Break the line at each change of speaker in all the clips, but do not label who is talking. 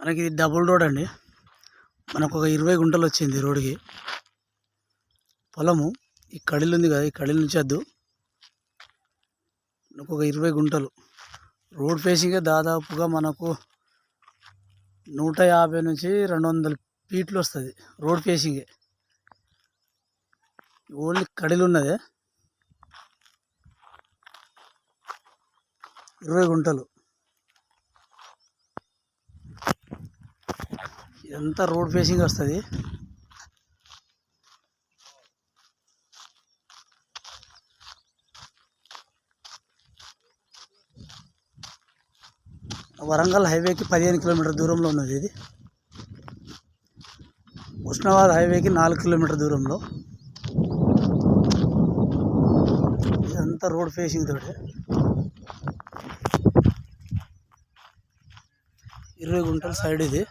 మనకి ఇది double road అండి. మనకు ఒక ఇరవై గుంటలు వచ్చింది రోడ్కి పొలము ఈ కడిలు ఉంది కదా ఈ కడిల నుంచి వద్దు మనకు ఒక ఇరవై గుంటలు. రోడ్ ఫేసింగే దాదాపుగా మనకు నూట యాభై నుంచి రెండు వందల ఫీట్లు వస్తుంది రోడ్ ఫేసింగే ఓన్లీ కడిలు ఉన్నదే. ఇరవై గుంటలు. ఇదంతా రోడ్ ఫేసింగ్ వస్తుంది. వరంగల్ హైవేకి పదిహేను కిలోమీటర్ దూరంలో ఉన్నది ఇది. ఉస్నాబాద్ హైవేకి నాలుగు కిలోమీటర్ దూరంలో. ఇదంతా రోడ్ ఫేసింగ్ తోటి. ఇరవై గుంటల సైడ్ ఇది.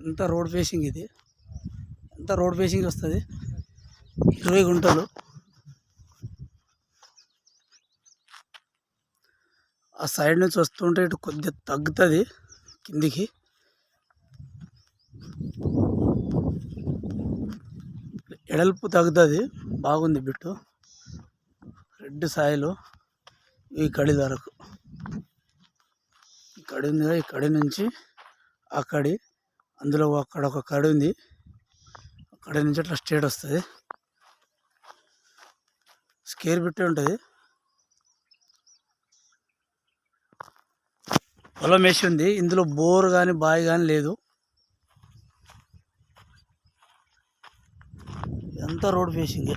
ఎంత రోడ్ ఫేసింగ్ ఇది. ఎంత రోడ్ ఫేసింగ్ వస్తుంది. ఇరవై గుంటలు. ఆ సైడ్ నుంచి వస్తుంటే ఇటు కొద్దిగా తగ్గుతుంది కిందికి. ఎడల్పు తగ్గుతుంది. బాగుంది బిట్టు. రెడ్ సాయిలు ఈ కడి వరకు. ఈ కడి ఉంది ఈ కడి నుంచి ఆ కడి అందులో అక్కడ ఒక కడి ఉంది. అక్కడ నుంచి అట్లా స్ట్రేట్ వస్తుంది. స్కేర్ పెట్టే ఉంటుంది. పొలం వేసి ఉంది. ఇందులో బోర్ కానీ బావి కానీ లేదు. ఎంత రోడ్ ఫేసింగే.